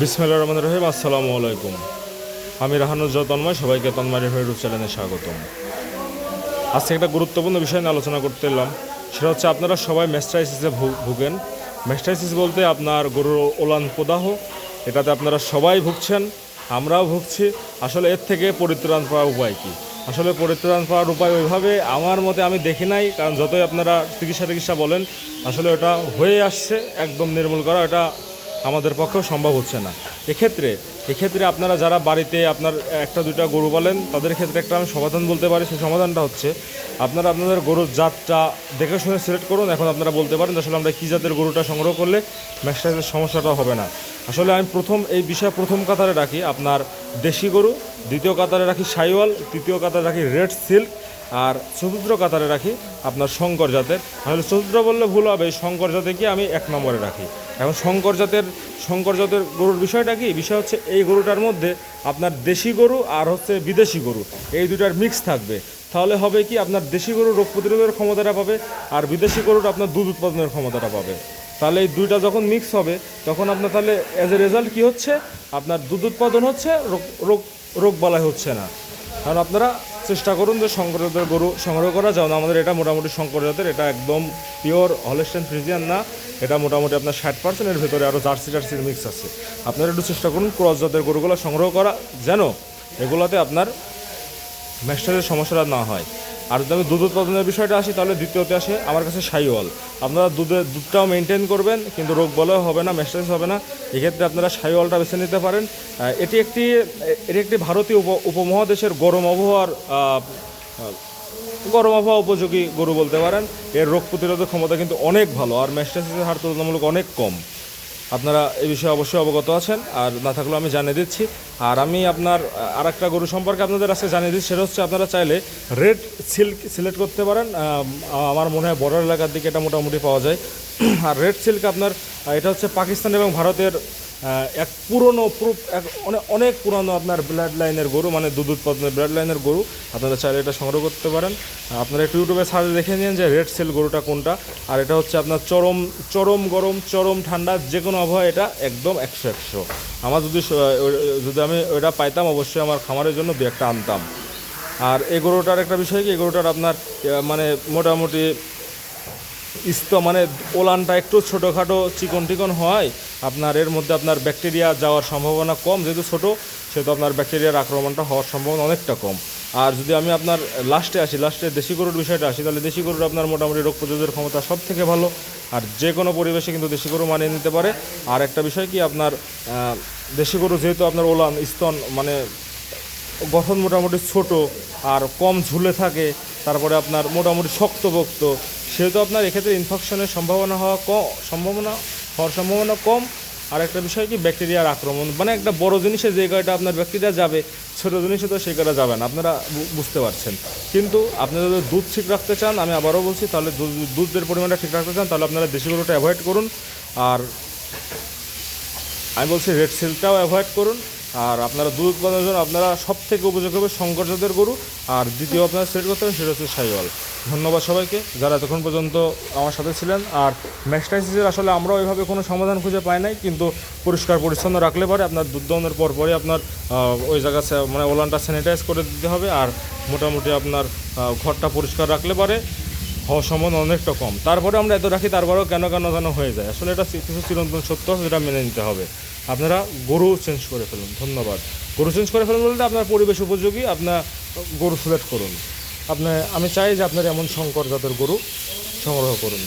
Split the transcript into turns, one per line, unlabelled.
বিসমিল্লা রহমান রহিম, আসসালামু আলাইকুম। আমি রাহানুজ্জা তন্ময়, সবাইকে তন্ময়ের হয়ে রূপ চ্যানেলে স্বাগতম। আজকে একটা গুরুত্বপূর্ণ বিষয় নিয়ে আলোচনা করতে এলাম। সেটা হচ্ছে আপনারা সবাই মেস্টাইসিসে ভুগেন। মেস্টাইসিস বলতে আপনার গরুর ওলান প্রদাহ, এটাতে আপনারা সবাই ভুগছেন, আমরাও ভুগছি। আসলে এর থেকে পরিত্রাণ পাওয়ার উপায় কী? আসলে পরিত্রাণ পাওয়ার উপায় ওইভাবে আমার মতে আমি দেখি নাই, কারণ যতই আপনারা চিকিৎসা টিকিৎসা বলেন, আসলে ওটা হয়ে আসছে, একদম নির্মূল করা এটা আমাদের পক্ষেও সম্ভব হচ্ছে না। এক্ষেত্রে এক্ষেত্রে আপনারা যারা বাড়িতে আপনার একটা, দুইটা গরু বলেন তাদের ক্ষেত্রে একটা আমি সমাধান বলতে পারি, সেই সমাধানটা হচ্ছে আপনারা আপনাদের গরুর জাতটা দেখে শুনে সিলেক্ট করুন, এখন আপনারা বলতে পারেন আসলে আমরা কী জাতের গরুটা সংগ্রহ করলে ম্যাক্সটাইজের সমস্যাটা হবে না। আসলে আমি প্রথম, এই বিষয়ে প্রথম কাতারে রাখি আপনার দেশি গরু, দ্বিতীয় কাতারে রাখি সাইওয়াল, তৃতীয় কাতারে রাখি রেড সিল্ক, আর চতুর্থ কাতারে রাখি আপনার শঙ্কর জাতের। তাহলে চতুর্থ বললে ভুল হবে শঙ্কর জাতেকে আমি এক নম্বরে রাখি। এখন শঙ্কর জাতের শঙ্কর জাতের গরুর বিষয়টা কি? বিষয় হচ্ছে এই গরুটার মধ্যে আপনার দেশি গরু আর হচ্ছে বিদেশি গরু, এই দুটার মিক্স থাকবে। তাহলে হবে কি আপনার দেশি গরু রোগ প্রতিরোধের ক্ষমতাটা পাবে আর বিদেশি গরুটা আপনার দুধ উৎপাদনের ক্ষমতাটা পাবে। তাহলে এই দুইটা যখন মিক্স হবে, তখন আপনার তাহলে অ্যাজ এ রেজাল্ট কী হচ্ছে? আপনার দুধ উৎপাদন হচ্ছে, রোগ রোগ রোগ বালাই হচ্ছে না। কারণ আপনারা চেষ্টা করুন যে শঙ্কর জাতের গরু সংগ্রহ করা। যেমন আমাদের এটা মোটামুটি শঙ্কর জাতের এটা একদম পিওর হলেস্টেন ফ্রিজিয়ান না। এটা মোটামুটি আপনার ষাট পার্সেন্টের ভেতরে আরও জার্সি জার্সির মিক্স আছে। আপনারা একটু চেষ্টা করুন ক্রস জাতের গরুগুলো সংগ্রহ করা, যেন এগুলোতে আপনার ম্যাস্টারের সমস্যাটা না হয়। আর যদি আমি দুধ উৎপাদনের বিষয়টা আসি, তাহলে দ্বিতীয়তে আসে আমার কাছে সাইওয়াল আপনারা দুধের দুধটাও মেনটেন করবেন, কিন্তু রোগ বলেও হবে না ম্যাস্টারেস হবে না। এক্ষেত্রে আপনারা সাইওয়ালটা বেছে নিতে পারেন। এটি একটি এটি একটি ভারতীয় উপ উপমহাদেশের গরম আবহাওয়ার গরম আবহাওয়া উপযোগী গরু বলতে পারেন। এর রোগ প্রতিরোধক ক্ষমতা কিন্তু অনেক ভালো, আর ম্যাস্টাসিসের হার তুলনামূলক অনেক কম। আপনারা এ বিষয়ে অবশ্যই অবগত আছেন, আর না থাকলেও আমি জানিয়ে দিচ্ছি। আর আমি আপনার আর একটা গরু সম্পর্কে আপনাদের আজকে জানিয়ে দিচ্ছি, সেটা হচ্ছে আপনারা চাইলে রেড সিল্ক সিলেক্ট করতে পারেন। আমার মনে হয় বর্ডার এলাকার দিকে এটা মোটামুটি পাওয়া যায়। আর রেড সিল্ক আপনার এটা হচ্ছে পাকিস্তান এবং ভারতের এক পুরনো এক অনেক অনেক পুরনো আপনার ব্লাড লাইনের গরু মানে দুধ উৎপাদনের ব্লাড লাইনের গরু। আপনারা চাইলে এটা সংগ্রহ করতে পারেন। আপনারা একটু ইউটিউবে সার্চ দেখে নিন যে রেড সেল গরুটা কোনটা। আর এটা হচ্ছে আপনার চরম চরম গরম, চরম ঠান্ডা যে কোনো আবহাওয়া এটা একদম একশো একশো। আমার যদি যদি আমি ওটা পাইতাম, অবশ্যই আমার খামারের জন্য দু একটা আনতাম। আর এই গরুটার একটা বিষয় কি এই গরুটার আপনার মানে মোটামুটি ইস্ত মানে ওলানটা একটু ছোটোখাটো চিকন টিকন হয়, আপনার এর মধ্যে আপনার ব্যাকটেরিয়া যাওয়ার সম্ভাবনা কম, যেহেতু ছোটো, সেহেতু আপনার ব্যাকটেরিয়ার আক্রমণটা হওয়ার সম্ভাবনা অনেকটা কম। আর যদি আমি আপনার লাস্টে আসি, লাস্টে দেশি গরুর বিষয়টা আসি, তাহলে দেশি গরুর আপনার মোটামুটি রোগ প্রতিরোধের ক্ষমতা সব থেকে ভালো। আর যে কোনো পরিবেশে কিন্তু দেশি গরু মানিয়ে নিতে পারে। আর একটা বিষয় কি, আপনার দেশি গরু যেহেতু আপনার ওলান, স্তন মানে গঠন মোটামুটি ছোট, আর কম ঝুলে থাকে তারপরে আপনার মোটামুটি শক্তপোক্ত, সেহেতু আপনার এক্ষেত্রে ইনফেকশনের সম্ভাবনা হওয়া ক, সম্ভাবনা হওয়ার সম্ভাবনা কম। আর একটা বিষয় কি ব্যাকটেরিয়ার আক্রমণ। মানে একটা বড় জিনিসে যে গাড়িটা আপনার ব্যাকটেরিয়া যাবে, ছোটো জিনিসে তো সেই গাড়িটা যাবে না। আপনারা বুঝতে পারছেন। কিন্তু আপনারা যদি দুধ ঠিক রাখতে চান, আমি আবারও বলছি, তাহলে দুধ- দুধের পরিমাণটা ঠিক রাখতে চান, তাহলে আপনারা দেশি গরুটা অ্যাভয়েড করুন। আর আমি বলছি রেড সিল্কটাও অ্যাভয়েড করুন। আর আপনারা দুধ উৎপাদনের জন্য আপনারা সব থেকে উপযোগী হবে শঙ্কর জাতের গরু। আর দ্বিতীয় আপনারা সেট করতে হবে, সেটা হচ্ছে সাইওয়াল। ধন্যবাদ সবাইকে, যারা এতক্ষণ পর্যন্ত আমার সাথে ছিলেন। আর ম্যাক্সটাইসিসের আসলে আমরা ওইভাবে কোনো সমাধান খুঁজে পাই নাই, কিন্তু পরিষ্কার পরিচ্ছন্ন রাখলে পরে আপনার দুধ দহনের পর পরই আপনার ওই জায়গা মানে ওলানটা স্যানিটাইজ করে দিতে হবে। আর মোটামুটি আপনার ঘরটা পরিষ্কার রাখলে পরে হওয়ার সম্ভাবনা অনেকটা কম। তারপরে আমরা এত রাখি, তারপরেও কেন কেন যেন হয়ে যায়। আসলে এটা কিছু চিরন্তন সত্য যেটা মেনে নিতে হবে। আপনারা গরু চেঞ্জ করে ফেলুন, ধন্যবাদ। গরু চেঞ্জ করে ফেলুন বলতে আপনার পরিবেশ উপযোগী আপনার গরু সিলেক্ট করুন। আপনার আমি চাই যে আপনার এমন শঙ্কর জাতের গরু সংগ্রহ করুন।